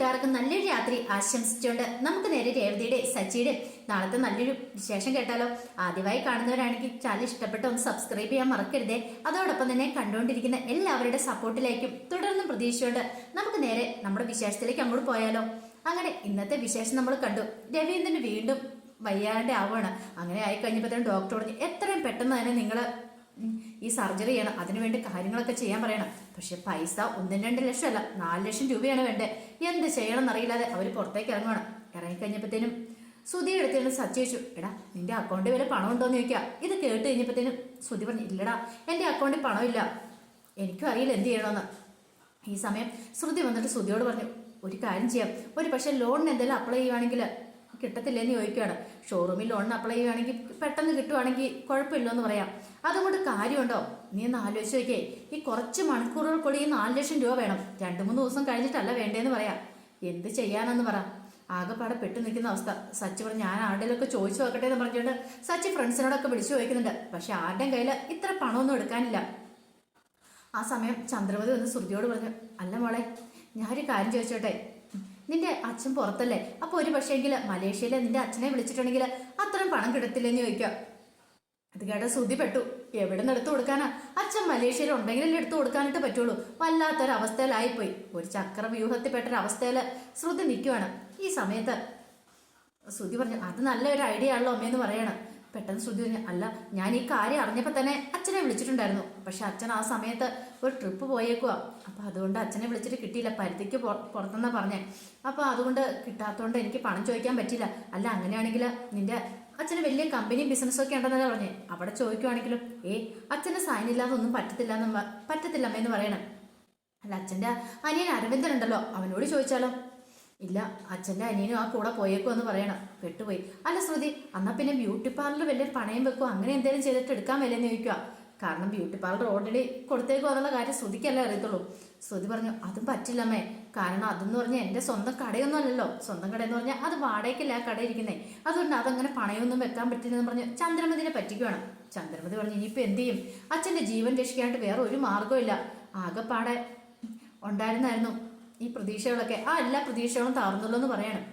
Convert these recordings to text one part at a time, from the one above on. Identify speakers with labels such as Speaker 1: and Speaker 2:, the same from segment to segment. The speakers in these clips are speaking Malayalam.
Speaker 1: കൂട്ടുകാർക്കും നല്ലൊരു രാത്രി ആശംസിച്ചുകൊണ്ട് നമുക്ക് നേരെ രേവതിയുടെ സച്ചിയുടെ നാളത്തെ നല്ലൊരു വിശേഷം കേട്ടാലോ? ആദ്യമായി കാണുന്നവരാണെങ്കിൽ ചാനൽ ഇഷ്ടപ്പെട്ട ഒന്ന് സബ്സ്ക്രൈബ് ചെയ്യാൻ മറക്കരുതേ. അതോടൊപ്പം തന്നെ കണ്ടുകൊണ്ടിരിക്കുന്ന എല്ലാവരുടെ സപ്പോർട്ടിലേക്കും തുടർന്നും പ്രതീക്ഷയോടെ നമുക്ക് നേരെ നമ്മുടെ വിശേഷത്തിലേക്ക് അങ്ങോട്ട് പോയാലോ? അങ്ങനെ ഇന്നത്തെ വിശേഷം നമ്മൾ കണ്ടു. രവീന്ദ്രന് വീണ്ടും വയ്യാണ്ട് ആവുകയാണ് അങ്ങനെ ആയി കഴിഞ്ഞപ്പോഴത്തേനും ഡോക്ടർ പറഞ്ഞു എത്രയും പെട്ടെന്ന് തന്നെ നിങ്ങൾ ഈ സർജറി ചെയ്യണം. അതിനുവേണ്ടി കാര്യങ്ങളൊക്കെ ചെയ്യാൻ പറയണം. പക്ഷെ പൈസ ഒന്നും രണ്ട് ലക്ഷം അല്ല നാല് ലക്ഷം രൂപയാണ് വേണ്ടത് എന്ത് ചെയ്യണം എന്നറിയില്ലാതെ അവർ പുറത്തേക്ക് ഇറങ്ങണം ഇറങ്ങിക്കഴിഞ്ഞപ്പോഴത്തേനും സുധി എടുത്തിട്ട് സച്ചേച്ചു എടാ നിന്റെ അക്കൗണ്ടിൽ വരെ പണം ഉണ്ടോ എന്ന് ചോദിക്കുക ഇത് കേട്ട് കഴിഞ്ഞപ്പോഴത്തേനും സുധി പറഞ്ഞു ഇല്ലടാ എന്റെ അക്കൗണ്ടിൽ പണമില്ല. എനിക്കും അറിയില്ല എന്ത് ചെയ്യണമെന്ന്. ഈ സമയം ശ്രുതി വന്നിട്ട് ശ്രുതിയോട് പറഞ്ഞു ഒരു കാര്യം ചെയ്യാം. ഒരു പക്ഷേ ലോണിന് എന്തെങ്കിലും അപ്ലൈ ചെയ്യുവാണെങ്കിൽ കിട്ടത്തില്ലെന്ന് ചോദിക്കുകയാണ് ഷോറൂമിൽ ലോൺ അപ്ലൈ ചെയ്യുകയാണെങ്കിൽ പെട്ടെന്ന് കിട്ടുവാണെങ്കിൽ കുഴപ്പമില്ലെന്ന് പറയാം. അതുകൊണ്ട് കാര്യമുണ്ടോ? നീ ഒന്ന് ആലോചിച്ച് നോക്കിയേ. ഈ കുറച്ച് മണിക്കൂറുകൾക്കുള്ളിൽ ഈ നാല് ലക്ഷം രൂപ വേണം. രണ്ട് മൂന്ന് ദിവസം കഴിഞ്ഞിട്ടല്ല വേണ്ടേന്ന് പറയാം. എന്ത് ചെയ്യാനെന്ന് പറ. ആകെപ്പാടെ പെട്ടു നിൽക്കുന്ന അവസ്ഥ. സച്ചി പറഞ്ഞു ഞാൻ ആരുടെയൊക്കെ ചോദിച്ചു നോക്കട്ടെ എന്ന് പറഞ്ഞുകൊണ്ട് സച്ചി ഫ്രണ്ട്സിനോടൊക്കെ വിളിച്ചു ചോദിക്കുന്നുണ്ട്. പക്ഷെ ആരുടെയും കയ്യിൽ ഇത്ര പണമൊന്നും എടുക്കാനില്ല. ആ സമയം ചന്ദ്രമതി വന്ന് ശ്രുതിയോട് പറഞ്ഞു അല്ല മോളെ ഞാനൊരു കാര്യം ചോദിച്ചോട്ടെ. നിന്റെ അച്ഛൻ പുറത്തല്ലേ? അപ്പൊ ഒരു പക്ഷേങ്കിൽ മലേഷ്യയിലെ നിന്റെ അച്ഛനെ വിളിച്ചിട്ടുണ്ടെങ്കിൽ അത്രയും പണം കിട്ടത്തില്ലെന്ന് ചോദിക്കാം അത് കേട്ട ശ്രുതിപ്പെട്ടു എവിടെ നിന്ന് എടുത്തു കൊടുക്കാനാ? അച്ഛൻ മലേഷ്യയിൽ ഉണ്ടെങ്കിലല്ലേ എടുത്തു കൊടുക്കാനായിട്ട് പറ്റുള്ളൂ. വല്ലാത്തൊരവസ്ഥയിലായിപ്പോയി. ഒരു ചക്ര വ്യൂഹത്തിൽപ്പെട്ട ഒരു അവസ്ഥയിൽ ശ്രുതി നിൽക്കുവാണ് ഈ സമയത്ത് ശ്രുതി പറഞ്ഞു അത് നല്ലൊരു ഐഡിയ ആണല്ലോ അമ്മയെന്ന് പറയണം. പെട്ടെന്ന് ശ്രുതി പറഞ്ഞു അല്ല ഞാൻ ഈ കാര്യം അറിഞ്ഞപ്പോൾ തന്നെ അച്ഛനെ വിളിച്ചിട്ടുണ്ടായിരുന്നു. പക്ഷെ അച്ഛൻ ആ സമയത്ത് ഒരു ട്രിപ്പ് പോയേക്കുവാ. അപ്പം അതുകൊണ്ട് അച്ഛനെ വിളിച്ചിട്ട് കിട്ടിയില്ല. പരുത്തിക്ക് പുറത്തുനിന്നാണ് പുറത്തുനിന്നാ പറഞ്ഞേ. അപ്പോൾ അതുകൊണ്ട് കിട്ടാത്തതുകൊണ്ട് എനിക്ക് പണം ചോദിക്കാൻ പറ്റില്ല അല്ല അങ്ങനെയാണെങ്കിൽ നിന്റെ അച്ഛന് വലിയ കമ്പനി ബിസിനസ്സൊക്കെ ഉണ്ടെന്നല്ലേ പറഞ്ഞേ. അവിടെ ചോദിക്കുവാണെങ്കിലും ഏ അച്ഛന് സൈൻ ഇല്ലാതെ ഒന്നും പറ്റത്തില്ല എന്ന് പറ്റത്തില്ല അമ്മയെന്ന് പറയണം. അല്ല അച്ഛന്റെ അനിയൻ അരവിന്ദൻ ഉണ്ടല്ലോ. അവനോട് ചോദിച്ചാലോ? ഇല്ല അച്ഛന്റെ അനിയനും ആ കൂടെ പോയേക്കോ എന്ന് പറയണം. പെട്ടുപോയി. അല്ല ശ്രുതി എന്നാൽ പിന്നെ ബ്യൂട്ടി പാർലർ വലിയ പണയം വെക്കോ അങ്ങനെ എന്തെങ്കിലും ചെയ്തിട്ട് എടുക്കാൻ വിലയെന്ന് ചോദിക്കുക കാരണം ബ്യൂട്ടി പാർലർ ഓൾറെഡി കൊടുത്തേക്കോ എന്നുള്ള കാര്യം ശ്രുതിക്കല്ലേ അറിയത്തുള്ളൂ. ശ്രുതി പറഞ്ഞു അതും പറ്റില്ലമ്മേ. കാരണം അതെന്ന് പറഞ്ഞാൽ എന്റെ സ്വന്തം കടയൊന്നും അല്ലല്ലോ. സ്വന്തം കടയെന്ന് പറഞ്ഞാൽ അത് വാടകയ്ക്കല്ല ആ കട ഇരിക്കുന്നത് അതുകൊണ്ട് അതങ്ങനെ പണയൊന്നും വെക്കാൻ പറ്റില്ലെന്ന് പറഞ്ഞു ചന്ദ്രമതിനെ പറ്റിക്കുവാണ്. ചന്ദ്രമതി പറഞ്ഞു ഇനിയിപ്പോൾ എന്ത് ചെയ്യും? അച്ഛന്റെ ജീവൻ രക്ഷിക്കാനായിട്ട് വേറെ ഒരു മാർഗവും ഇല്ല ആകെപ്പാടെ ഉണ്ടായിരുന്നായിരുന്നു. ഈ പ്രതീക്ഷകളൊക്കെ ആ എല്ലാ പ്രതീക്ഷകളും താർന്നുള്ളൂ എന്ന് പറയണം.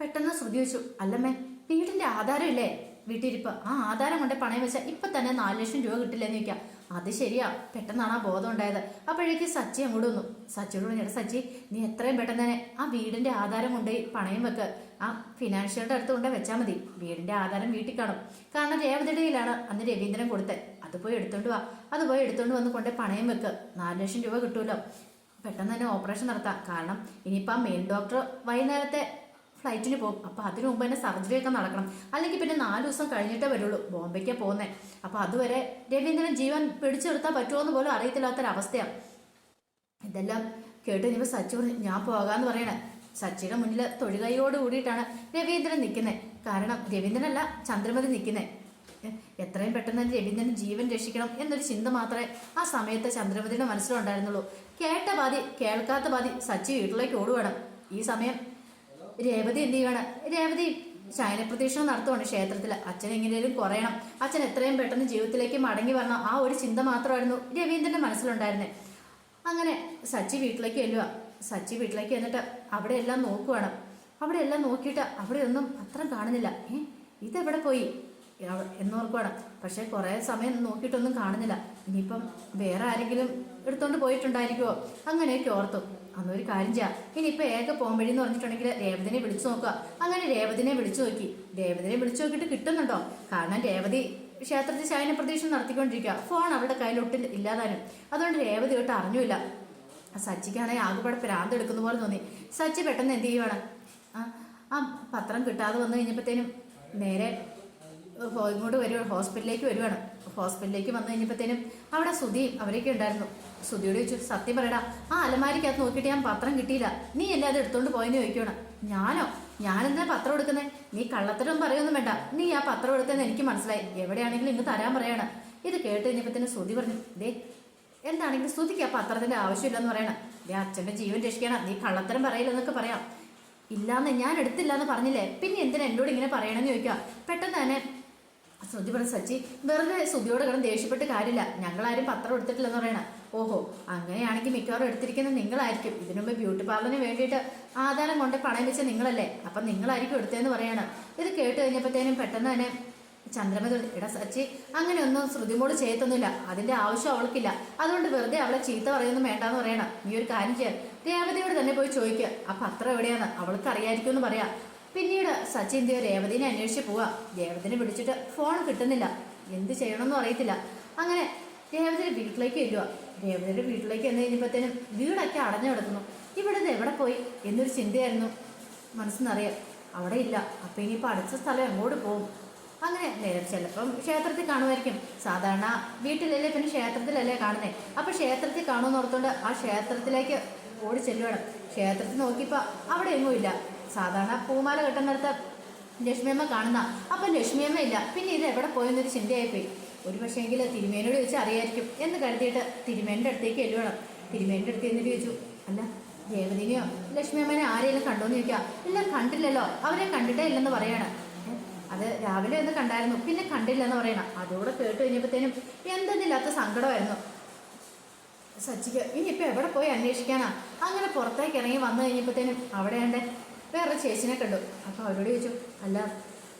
Speaker 1: പെട്ടെന്ന് ശ്രുതി വെച്ചു അല്ലമ്മേ വീടിന്റെ ആധാരം ഇല്ലേ വീട്ടിരിപ്പ് ആ ആധാരം കൊണ്ട് പണയം വെച്ചാൽ ഇപ്പൊ തന്നെ നാല് ലക്ഷം രൂപ കിട്ടില്ലെന്ന് ചോദിക്കാം. അത് ശരിയാ പെട്ടെന്നാണ് ആ ബോധം ഉണ്ടായത്. അപ്പോഴേക്ക് സച്ചി അങ്ങോട്ട് വന്നു. സച്ചിയോട് പറഞ്ഞു "എടാ സച്ചി നീ എത്രയും പെട്ടെന്ന് തന്നെ ആ വീടിന്റെ ആധാരം കൊണ്ടുപോയി പണയം വെക്ക്. ആ ഫിനാൻഷ്യലിന്റെ അടുത്ത് കൊണ്ട് വെച്ചാൽ മതി. വീടിന്റെ ആധാരം വീട്ടിൽ കാണും. കാരണം രേവതിയുടെ കയ്യിലാണ് അന്ന് രവീന്ദ്രൻ കൊടുത്തത്. അത് പോയി എടുത്തോണ്ട് വാ. അത് പോയി എടുത്തോണ്ട് വന്ന് കൊണ്ടേ പണയം വെക്ക്. നാല് ലക്ഷം രൂപ കിട്ടുമല്ലോ. പെട്ടെന്ന് തന്നെ ഓപ്പറേഷൻ നടത്താം. കാരണം ഇനിയിപ്പോൾ ആ മെയിൻ ഡോക്ടർ വൈകുന്നേരത്തെ ഫ്ലൈറ്റിന് പോകും. അപ്പോൾ അതിനു മുമ്പ് തന്നെ സർജറി ഒക്കെ നടക്കണം. അല്ലെങ്കിൽ പിന്നെ നാല് ദിവസം കഴിഞ്ഞിട്ടേ വരുള്ളൂ ബോംബെക്ക് പോകുന്നത് അപ്പോൾ അതുവരെ രവീന്ദ്രൻ ജീവൻ പിടിച്ചു നിർത്താൻ പറ്റുമോ എന്ന് പോലും അറിയത്തില്ലാത്തൊരവസ്ഥയാണ് ഇതെല്ലാം കേട്ട് ഇനിയിപ്പോൾ സച്ചി ഞാൻ പോകാമെന്ന് പറയണേ. സച്ചിയുടെ മുന്നിൽ തൊഴുകൈയോട് കൂടിയിട്ടാണ് രവീന്ദ്രൻ നിൽക്കുന്നത് കാരണം രവീന്ദ്രനല്ല ചന്ദ്രമതി നിൽക്കുന്നത് എത്രയും പെട്ടെന്ന് തന്നെ രവീന്ദ്രൻ ജീവൻ രക്ഷിക്കണം എന്നൊരു ചിന്ത മാത്രമേ ആ സമയത്ത് ചന്ദ്രമതിയുടെ മനസ്സിലുണ്ടായിരുന്നുള്ളൂ. കേട്ട പാതി കേൾക്കാത്ത പാതി സച്ചി വീട്ടിലേക്ക് ഓടുവേണം. ഈ സമയം രേവതി എന്ത് ചെയ്യുവാണ്? രേവതി ശയനപ്രതീക്ഷണം നടത്തുവാണ് ക്ഷേത്രത്തിൽ അച്ഛൻ എങ്ങനെയും കുറയണം. അച്ഛൻ എത്രയും പെട്ടെന്ന് ജീവിതത്തിലേക്ക് മടങ്ങി വരണം. ആ ഒരു ചിന്ത മാത്രമായിരുന്നു രവീന്ദ്രന്റെ മനസ്സിലുണ്ടായിരുന്നത് അങ്ങനെ സച്ചി വീട്ടിലേക്ക് ചെല്ലുക. സച്ചി വീട്ടിലേക്ക് എന്നിട്ട് അവിടെ എല്ലാം നോക്കുവാണ്. അവിടെ എല്ലാം നോക്കിയിട്ട് അവിടെ ഒന്നും പത്രം കാണുന്നില്ല. ഏ? ഇതെവിടെ പോയി? എന്നോർക്കുവാണ്. പക്ഷെ കുറേ സമയം നോക്കിയിട്ടൊന്നും കാണുന്നില്ല. ഇനിയിപ്പം വേറെ ആരെങ്കിലും എടുത്തോണ്ട് പോയിട്ടുണ്ടായിരിക്കുമോ അങ്ങനെയൊക്കെ ഓർത്തു. അന്നൊരു കാര്യം ചെയ്യാം. ഇനിയിപ്പോൾ ഏക പോകുമ്പഴി എന്ന് പറഞ്ഞിട്ടുണ്ടെങ്കിൽ രേവതിനെ വിളിച്ചു നോക്കുക. അങ്ങനെ രേവതിനെ വിളിച്ചു നോക്കി. രേവതിനെ വിളിച്ചു നോക്കിയിട്ട് കിട്ടുന്നുണ്ടോ? കാരണം രേവതി ക്ഷേത്രത്തിൽ ശയന പ്രതീക്ഷ നടത്തിക്കൊണ്ടിരിക്കുക. ഫോൺ അവളുടെ കയ്യിലൊട്ട് ഇല്ലാതാനും. അതുകൊണ്ട് രേവതി തൊട്ട് അറിഞ്ഞില്ല സച്ചിക്കാണെങ്കിൽ ആകെപ്പാടെ പ്രാന്ത് എടുക്കുന്ന പോലെ തോന്നി. സച്ചി പെട്ടെന്ന് എന്ത് ചെയ്യുവാണ്? ആ പത്രം കിട്ടാതെ വന്നു കഴിഞ്ഞപ്പോഴത്തേനും നേരെ ഇങ്ങോട്ട് വരുവാണ് ഹോസ്പിറ്റലിലേക്ക് വരുവാണ്. ഹോസ്പിറ്റലിലേക്ക് വന്നു കഴിഞ്ഞപ്പോഴത്തേനും അവിടെ സുധിയും അവരൊക്കെ ഉണ്ടായിരുന്നു. സുധിയോട് ചോദിച്ചു സത്യം പറയടാ ആ അലമാരിക്കകത്ത് നോക്കിയിട്ട് ഞാൻ പത്രം കിട്ടിയില്ല. നീ എല്ലാം അത് എടുത്തോണ്ട് പോയെന്ന് ചോദിക്കണം ഞാനോ? ഞാനെന്താ പത്രം എടുക്കുന്നത് നീ കള്ളത്തരം പറയൊന്നും വേണ്ട. നീ ആ പത്രം എടുത്തതെന്ന് എനിക്ക് മനസ്സിലായി. എവിടെയാണെങ്കിലും ഇന്ന് തരാൻ പറയണം. ഇത് കേട്ട് കഴിഞ്ഞപ്പോഴത്തേനും സുധി പറഞ്ഞു ദേ എന്താണെങ്കിലും സ്തുതിക്ക് ആ പത്രത്തിന്റെ ആവശ്യമില്ലെന്ന് പറയണം. ദേ അച്ഛന്റെ ജീവൻ രക്ഷിക്കണം. നീ കള്ളത്തരം പറയില്ലെന്നൊക്കെ പറയാം. ഇല്ലാന്ന് ഞാൻ എടുത്തില്ല എന്ന് പറഞ്ഞില്ലേ? പിന്നെ എന്തിനാ എന്നോട് ഇങ്ങനെ പറയണമെന്ന് ചോദിക്കുക പെട്ടെന്ന് തന്നെ ശ്രുതി പറഞ്ഞു സച്ചി വെറുതെ സുബിയോട് കിടന്ന് ദേഷ്യപ്പെട്ട് കാര്യമില്ല. ഞങ്ങളാരും പത്രം എടുത്തിട്ടില്ലെന്ന് പറയണ. ഓഹോ അങ്ങനെയാണെങ്കിൽ മിക്കവാറും എടുത്തിരിക്കുന്നത് നിങ്ങളായിരിക്കും. ഇതിനു മുമ്പ് ബ്യൂട്ടി പാർലറിന് വേണ്ടിയിട്ട് ആധാരം കൊണ്ട് പണയം വെച്ച നിങ്ങളല്ലേ? അപ്പം നിങ്ങളായിരിക്കും എടുത്തതെന്ന് പറയണം. ഇത് കേട്ട് കഴിഞ്ഞപ്പോഴത്തേനും പെട്ടെന്ന് തന്നെ ചന്ദ്രമതി എടാ സച്ചി അങ്ങനെയൊന്നും ശ്രുതിമോട് ചെയ്യത്തൊന്നുമില്ല. അതിന്റെ ആവശ്യം അവൾക്കില്ല. അതുകൊണ്ട് വെറുതെ അവളെ ചീത്ത പറയൊന്നും വേണ്ടാന്ന് പറയണം. നീ ഒരു കാര്യം ചെയ്യാൻ രേവതിയോട് തന്നെ പോയി ചോദിക്കുക ആ പത്രം എവിടെയാണ് അവൾക്ക് അറിയായിരിക്കും എന്ന് പറയാം. പിന്നീട് സച്ചിൻ ദേവ് രേവതിനെ അന്വേഷിച്ച് പോവാ. രേവതിനെ വിളിച്ചിട്ട് ഫോൺ കിട്ടുന്നില്ല. എന്ത് ചെയ്യണമെന്നും അറിയത്തില്ല. അങ്ങനെ രേവതിയുടെ വീട്ടിലേക്ക് വരിക രേവതിയുടെ വീട്ടിലേക്ക് എന്ന് കഴിഞ്ഞപ്പോഴത്തേനും വീടൊക്കെ അടഞ്ഞു കിടക്കുന്നു. ഇവിടെ ഇത് എവിടെ പോയി എന്നൊരു ചിന്തയായിരുന്നു മനസ്സിനറിയാം അവിടെ ഇല്ല. അപ്പം ഇനിയിപ്പോൾ അടച്ച സ്ഥലം എങ്ങോട്ട് പോകും? അങ്ങനെ നേരെ ചിലപ്പം ക്ഷേത്രത്തിൽ കാണുമായിരിക്കും. സാധാരണ വീട്ടിലല്ലേ പിന്നെ ക്ഷേത്രത്തിലല്ലേ കാണുന്നത് അപ്പം ക്ഷേത്രത്തിൽ കാണുമെന്ന് ഓർത്തുകൊണ്ട് ആ ക്ഷേത്രത്തിലേക്ക് ഓടി ചെല്ലുവേണം. ക്ഷേത്രത്തിൽ നോക്കിയപ്പോൾ അവിടെ എങ്ങും ഇല്ല. സാധാരണ പൂമാല കെട്ടുന്നിടത്ത് ലക്ഷ്മിയമ്മ കാണുന്ന അപ്പം ലക്ഷ്മിയമ്മ ഇല്ല. പിന്നെ ഇത് എവിടെ പോയെന്നൊരു ചിന്തയായിപ്പോയി. ഒരു പക്ഷേങ്കിൽ തിരുമേനോട് ചോദിച്ചാൽ അറിയായിരിക്കും എന്ന് കരുതിയിട്ട് തിരുമേന്റെ അടുത്തേക്ക് എല്ലുവേണം തിരുമേന്റെ അടുത്ത് എന്നിട്ട് ചോദിച്ചു അല്ല ദേവതിനെയോ ലക്ഷ്മിയമ്മനെ ആരെയും കണ്ടോന്ന് ചോദിക്കാം. ഇല്ല കണ്ടില്ലല്ലോ. അവരെ കണ്ടിട്ടേ ഇല്ലെന്ന് പറയാണ്. അത് രാവിലെ ഒന്ന് കണ്ടായിരുന്നു. പിന്നെ കണ്ടില്ലെന്ന് പറയണം. അതോടെ കേട്ട് കഴിഞ്ഞപ്പോഴത്തേനും എന്തെന്നില്ലാത്ത സങ്കടമായിരുന്നു. സച്ചിക്ക് ഇനിയിപ്പോൾ എവിടെ പോയി അന്വേഷിക്കാനാ? അങ്ങനെ പുറത്തേക്ക് ഇറങ്ങി വന്നു കഴിഞ്ഞപ്പോഴത്തേനും അവിടെ ഉണ്ട് വേറെ ചേച്ചിനെ കണ്ടു. അപ്പോൾ അവരോട് ചോദിച്ചു അല്ല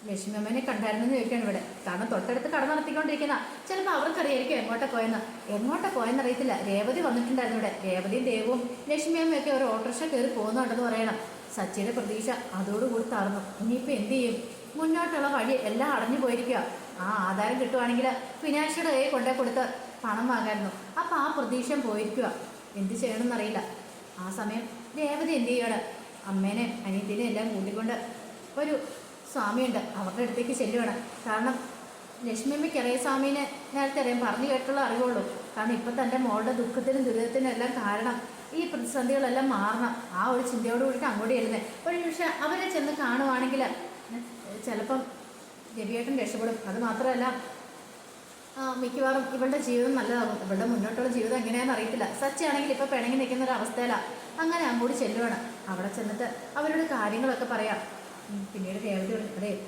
Speaker 1: ലക്ഷ്മിയമ്മനെ കണ്ടായിരുന്നു എന്ന് ചോദിക്കുകയാണ് ഇവിടെ. കാരണം തൊട്ടടുത്ത് കട നടത്തിക്കൊണ്ടിരിക്കുന്ന. ചിലപ്പോൾ അവർക്കറിയായിരിക്കും എങ്ങോട്ടാ പോയെന്ന്. എങ്ങോട്ടാ പോയെന്ന് അറിയത്തില്ല. രേവതി വന്നിട്ടുണ്ടായിരുന്നു ഇവിടെ. രേവതിയും ദേവും ലക്ഷ്മിയമ്മയൊക്കെ ഒരു ഓട്ടോറിക്ഷ കയറി പോകുന്നുണ്ടെന്ന് പറയണം. സച്ചിയുടെ പ്രതീക്ഷ അതോടുകൂടി തറന്നു. ഇനിയിപ്പോൾ എന്ത് ചെയ്യും? മുന്നോട്ടുള്ള വഴി എല്ലാം അടഞ്ഞു പോയിരിക്കുക ആ ആധാരം കിട്ടുവാണെങ്കിൽ ഫിനാൻഷ്യയുടെ കൈ കൊണ്ടേ കൊടുത്ത് പണം വാങ്ങായിരുന്നു. അപ്പോൾ ആ പ്രതീക്ഷ പോയിരിക്കുക എന്ത് ചെയ്യണമെന്നറിയില്ല. ആ സമയം രേവതി എന്ത് ചെയ്യണം അമ്മേനെ അനിയത്തിനെ എല്ലാം കൂട്ടിക്കൊണ്ട് ഒരു സ്വാമിയുണ്ട്. അവരുടെ അടുത്തേക്ക് ചെല്ലുകയാണ്. കാരണം ലക്ഷ്മിയമ്മയ്ക്ക് അറിയ സ്വാമീനെ നേരത്തെ അറിയാം. പറഞ്ഞു കേട്ടുള്ള അറിവുള്ളൂ. കാരണം ഇപ്പം തന്റെ മോളുടെ ദുഃഖത്തിനും ദുരിതത്തിനും എല്ലാം കാരണം ഈ പ്രതിസന്ധികളെല്ലാം മാറണം. ആ ഒരു ചിന്തയോട് കൂടിയിട്ട് അങ്ങോട്ട് ചെല്ലുന്നത് ഒരു നിമിഷം അവരെ ചെന്ന് കാണുവാണെങ്കിൽ ചിലപ്പം രവിയേട്ടൻ രക്ഷപ്പെടും. അത് മാത്രമല്ല മിക്കവാറും ഇവളുടെ ജീവിതം നല്ലതാകും. ഇവളുടെ മുന്നോട്ടുള്ള ജീവിതം എങ്ങനെയാണെന്ന് അറിയത്തില്ല. സച്ചയാണെങ്കിൽ ഇപ്പം പിണങ്ങി നിൽക്കുന്ന ഒരു അവസ്ഥയിലാണ് അങ്ങനെ അങ്ങോട്ട് ചെല്ലുവാണ്. അവിടെ ചെന്നിട്ട് അവരോട് കാര്യങ്ങളൊക്കെ പറയാം. പിന്നീട് രേവതി അതെ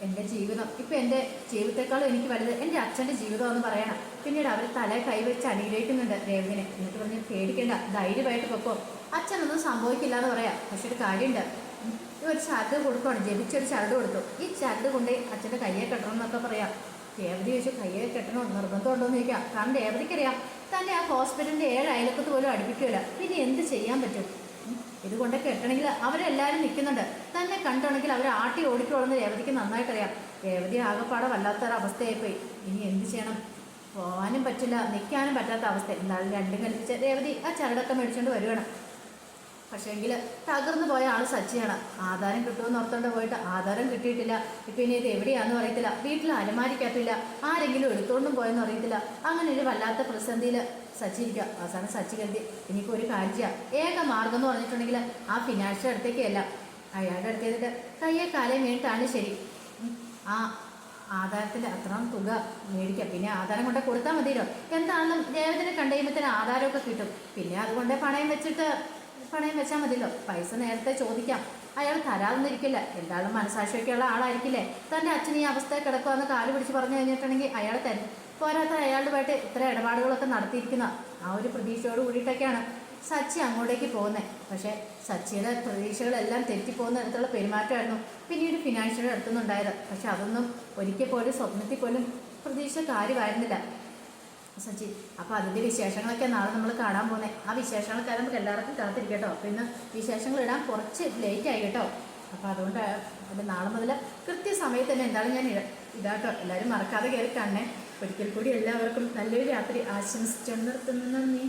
Speaker 1: എന്റെ ജീവിതം ഇപ്പം എന്റെ ജീവിതത്തെക്കാളും എനിക്ക് വലുത് എന്റെ അച്ഛന്റെ ജീവിതം എന്ന് പറയണം. പിന്നീട് അവർ തല കൈവച്ച് അനുഗ്രഹിക്കുന്നുണ്ട് രേവതിനെ. എന്നിട്ട് പറഞ്ഞ് പേടിക്കേണ്ട ധൈര്യമായിട്ട് പൊക്കോ. അച്ഛനൊന്നും സംഭവിക്കില്ല എന്ന് പറയാം. പക്ഷെ ഒരു കാര്യമുണ്ട്. ഒരു ചരട് കൊടുക്കുവാണ് ജപിച്ചൊരു ചരട് കൊടുത്തു. ഈ ചരട് കൊണ്ട് അച്ഛന്റെ കയ്യെ കെട്ടണം എന്നൊക്കെ പറയാം. രേവതി ചോദിച്ചു കയ്യെ കെട്ടണോ? നിർബന്ധമുണ്ടോ? എന്ന് ചോദിക്കാം. കാരണം രേവതിക്കറിയാം തന്നെ ആ ഹോസ്പിറ്റലിന്റെ ഏഴ് അയലക്കത്ത് പോലും അടുപ്പിക്കില്ല പിന്നെ എന്ത് ചെയ്യാൻ പറ്റും? ഇതുകൊണ്ട് കെട്ടണമെങ്കിൽ അവരെല്ലാവരും നിൽക്കുന്നുണ്ട്. തന്നെ കണ്ടുണ്ടെങ്കിൽ അവർ ആട്ടി ഓടിക്കോളുന്ന രേവതിക്ക് നന്നായിട്ടറിയാം. രേവതി ആകെപ്പാടെ വല്ലാത്തൊരവസ്ഥയായിപ്പോയി ഇനി എന്ത് ചെയ്യണം? പോകാനും പറ്റില്ല നിൽക്കാനും പറ്റാത്ത അവസ്ഥ. എന്തായാലും രണ്ടും കൽപ്പിച്ച് രേവതി ആ ചരടൊക്കെ മേടിച്ചുകൊണ്ട് വരുവാണ്. പക്ഷേങ്കിൽ തകർന്നു പോയ ആൾ സച്ചിയാണ്. ആധാരം കിട്ടുമെന്ന് ഓർത്തോണ്ട് പോയിട്ട് ആധാരം കിട്ടിയിട്ടില്ല. ഇപ്പം ഇനി ഇത് എവിടെയാണെന്ന് അറിയത്തില്ല വീട്ടിൽ അലമാരിക്കത്തില്ല ആരെങ്കിലും എടുത്തോണ്ടും പോയെന്ന് അറിയത്തില്ല. അങ്ങനെ ഒരു വല്ലാത്ത പ്രതിസന്ധിയിൽ സച്ചി ഇരിക്കുക അവസാനം സച്ചി കരുതി ഇനിയിപ്പോൾ ഒരു കാര്യം. ഏക മാർഗം എന്ന് പറഞ്ഞിട്ടുണ്ടെങ്കിൽ ആ ഫിനാൻഷ്യൽ അടുത്തേക്കല്ല അയാളുടെ അടുത്തേക്ക് കയ്യെ കാലേ വീണിട്ടാണ് ശരി. ആ ആധാരത്തിൽ അത്രയും തുക മേടിക്കാം. പിന്നെ ആധാരം കൊണ്ട് കൊടുത്താൽ മതിയല്ലോ. എന്താണെന്നും ദേവത്തിനെ കണ്ടു തന്നെ ആധാരമൊക്കെ കിട്ടും. പിന്നെ അതുകൊണ്ട് പണയം വെച്ചിട്ട് പണയം വെച്ചാൽ മതിയല്ലോ. പൈസ നേരത്തെ ചോദിക്കാം. അയാൾ തരാതെന്നിരിക്കില്ല എന്തായാലും മനസാക്ഷിയൊക്കെയുള്ള ആളായിരിക്കില്ലേ? തന്റെ അച്ഛൻ ഈ അവസ്ഥയിൽ കിടക്കുമെന്ന് കാൽ പിടിച്ച് പറഞ്ഞു കഴിഞ്ഞിട്ടുണ്ടെങ്കിൽ അയാൾ തരും. പോരാത്ത അയാളുമായിട്ട് ഇത്ര ഇടപാടുകളൊക്കെ നടത്തിയിരിക്കുന്ന ആ ഒരു പ്രതീക്ഷയോട് കൂടിയിട്ടൊക്കെയാണ് സച്ചി അങ്ങോട്ടേക്ക് പോകുന്നത് പക്ഷേ സച്ചിയുടെ പ്രതീക്ഷകളെല്ലാം തെറ്റിപ്പോകുന്ന തരത്തിലുള്ള പെരുമാറ്റമായിരുന്നു പിന്നീട് ഫിനാൻഷ്യൽ അടുത്തുനിന്നുണ്ടായത്. പക്ഷെ അതൊന്നും ഒരിക്കൽ പോലും സ്വപ്നത്തിൽ പോലും പ്രതീക്ഷ കാര്യമായിരുന്നില്ല. സച്ചി അപ്പോൾ അതിന്റെ വിശേഷങ്ങളൊക്കെ നാളെ നമ്മൾ കാണാൻ പോകുന്നത് ആ വിശേഷങ്ങളൊക്കെ നമുക്ക് എല്ലാവർക്കും കാത്തിരിക്കട്ടോ. അപ്പോൾ ഇന്ന് വിശേഷങ്ങൾ ഇടാൻ കുറച്ച് ലേറ്റ് ആയി കേട്ടോ. അപ്പോൾ അതുകൊണ്ട് അതിന്റെ നാളെ മുതൽ കൃത്യസമയത്ത് തന്നെ എന്തായാലും ഞാൻ ഇതാട്ടോ. എല്ലാവരും മറക്കാതെ കയറി കാണണേ. ഒരിക്കൽ കൂടി എല്ലാവർക്കും നല്ലൊരു രാത്രി ആശംസിച്ചു നിർത്തുന്നു. നന്ദി.